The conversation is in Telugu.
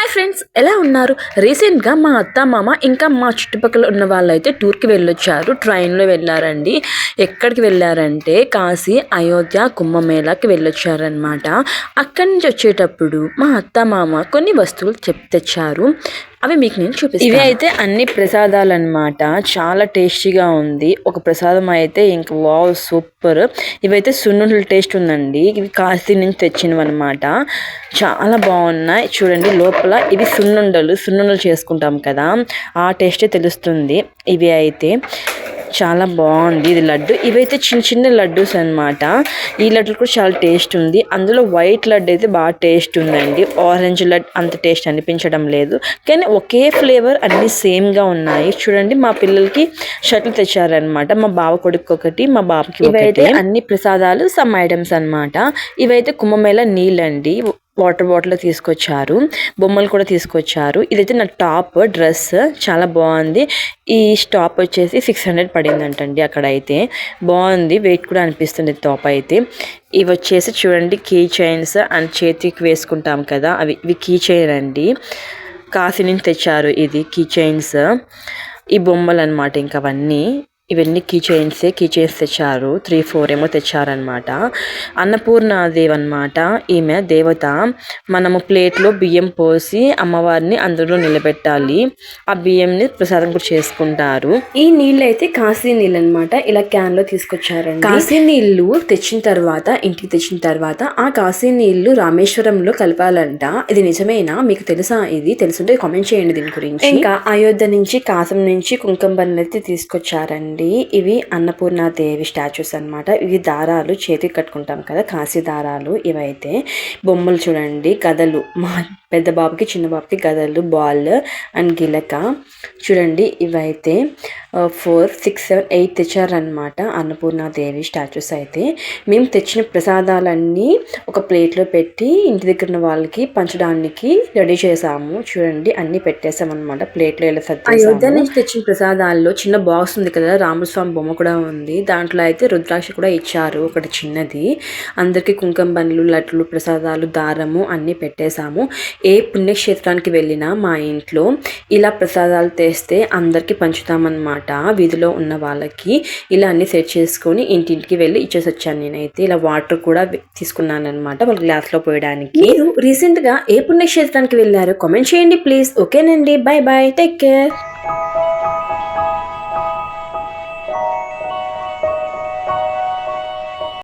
హాయ్ ఫ్రెండ్స్ ఎలా ఉన్నారు? రీసెంట్గా మా అత్త మామ ఇంకా మా చుట్టుపక్కల ఉన్న వాళ్ళు అయితే టూర్కి వెళ్ళొచ్చారు ట్రైన్లో వెళ్ళారండి. ఎక్కడికి వెళ్ళారంటే కాశీ అయోధ్య కుంభమేళాకి వెళ్ళొచ్చారనమాట అక్కడి నుంచి వచ్చేటప్పుడు మా అత్త మామ కొన్ని వస్తువులు చెప్ తెచ్చారు. అవి మీకు నేను చూపిస్తాను. ఇవి అయితే అన్ని ప్రసాదాలు అనమాట చాలా టేస్టీగా ఉంది. ఒక ప్రసాదం అయితే ఇంకా వావ్ సూపర్. ఇవైతే సున్నుండల టేస్ట్ ఉందండి. ఇవి కాశీ నుంచి తెచ్చినవి అనమాట చాలా బాగున్నాయి. చూడండి లోపల ఇవి సున్నుండలు. సున్నుండలు చేసుకుంటాం కదా. ఆ టేస్టే తెలుస్తుంది. ఇవి అయితే చాలా బాగుంది. ఇది లడ్డు. ఇవైతే చిన్న చిన్న లడ్డూస్ అన్నమాట. ఈ లడ్డు కూడా చాలా టేస్ట్ ఉంది. అందులో వైట్ లడ్డు అయితే బాగా టేస్ట్ ఉందండి. ఆరెంజ్ లడ్డు అంత టేస్ట్ అనిపించడం లేదు. కానీ ఒకే ఫ్లేవర్ అన్ని సేమ్గా ఉన్నాయి. చూడండి మా పిల్లలకి షర్ట్లు తెచ్చారనమాట మా బావ కొడుకు ఒకటి మా బాబుకి ఇవైతే అన్ని ప్రసాదాలు సమ్ ఐటమ్స్ అన్నమాట. ఇవైతే కుంభమేళ నీళ్ళండి. వాటర్ బాటిల్ తీసుకొచ్చారు. బొమ్మలు కూడా తీసుకొచ్చారు. ఇదైతే నా టాప్ డ్రెస్. చాలా బాగుంది. ఈ టాప్ వచ్చేసి సిక్స్ హండ్రెడ్ పడిందంటండి అక్కడ అయితే బాగుంది. వెయిట్ కూడా అనిపిస్తుంది టాప్ అయితే. ఇవి వచ్చేసి చూడండి కీ చైన్స్ అండ్ చేతికి వేసుకుంటాం కదా అవి ఇవి కీ చైన్ అండి. కాశీ నుంచి తెచ్చారు ఇది కీ చైన్స్. ఈ బొమ్మలు అనమాట ఇంకా అవన్నీ. ఇవన్నీ కీ చైన్స్ కీ చైన్స్ తెచ్చారు. త్రీ ఫోర్ ఏమో తెచ్చారనమాట అన్నపూర్ణాదేవి అనమాట ఈమె దేవత. మనము ప్లేట్లో బియ్యం పోసి అమ్మవారిని అందులో నిలబెట్టాలి. ఆ బియ్యంని ప్రసాదం కూడా చేసుకుంటారు. ఈ నీళ్ళు అయితే కాశీ నీళ్ళు అనమాట ఇలా క్యాన్లో తీసుకొచ్చారండి. కాశీ నీళ్ళు తెచ్చిన తర్వాత ఇంటికి తెచ్చిన తర్వాత ఆ కాశీ నీళ్ళు రామేశ్వరంలో కలపాలంట. ఇది నిజమేనా? మీకు తెలుసా ఇది? తెలుసుంటే కామెంట్ చేయండి దీని గురించి. ఇంకా అయోధ్య నుంచి కాశం నుంచి కుంకుమ అయితే తీసుకొచ్చారండి. ఇవి అన్నపూర్ణ దేవి స్టాచ్యూస్ అన్నమాట. ఇవి దారాలు చేతికి కట్టుకుంటాం కదా కాశీ దారాలు ఇవైతే. బొమ్మలు చూడండి గదలు మా పెద్ద బాబుకి చిన్న బాబుకి గదలు బాల్ అండ్ గిలక. చూడండి ఇవైతే ఫోర్ సిక్స్ సెవెన్ ఎయిట్ తెచ్చారనమాట అన్నపూర్ణాదేవి స్టాచ్యూస్ అయితే. మేము తెచ్చిన ప్రసాదాలన్నీ ఒక ప్లేట్లో పెట్టి ఇంటి దగ్గర ఉన్న వాళ్ళకి పంచడానికి రెడీ చేసాము. చూడండి అన్ని పెట్టేసాం అనమాట ప్లేట్లో ఇలా అయోధ్య తెచ్చిన ప్రసాదాల్లో చిన్న బాక్స్ ఉంది కదా రామస్వామి బొమ్మ కూడా ఉంది. దాంట్లో అయితే రుద్రాక్ష కూడా ఇచ్చారు. ఒకటి చిన్నది. అందరికీ కుంకుమ బండ్లు లడ్లు ప్రసాదాలు దారము అన్నీ పెట్టేశాము. ఏ పుణ్యక్షేత్రానికి వెళ్ళినా మా ఇంట్లో ఇలా ప్రసాదాలు తెస్తే అందరికీ పంచుతామన్నమాట. వీధిలో ఉన్న వాళ్ళకి ఇలా అన్ని సెట్ చేసుకొని ఇంటింటికి వెళ్ళి ఇచ్చేసి వచ్చాను నేనైతే. ఇలా వాటర్ కూడా తీసుకున్నాను అనమాట వాళ్ళ గ్లాస్లో పోయడానికి. మీరు రీసెంట్గా ఏ పుణ్యక్షేత్రానికి వెళ్ళారో కామెంట్ చేయండి ప్లీజ్. ఓకేనండి. Bye bye. Take care.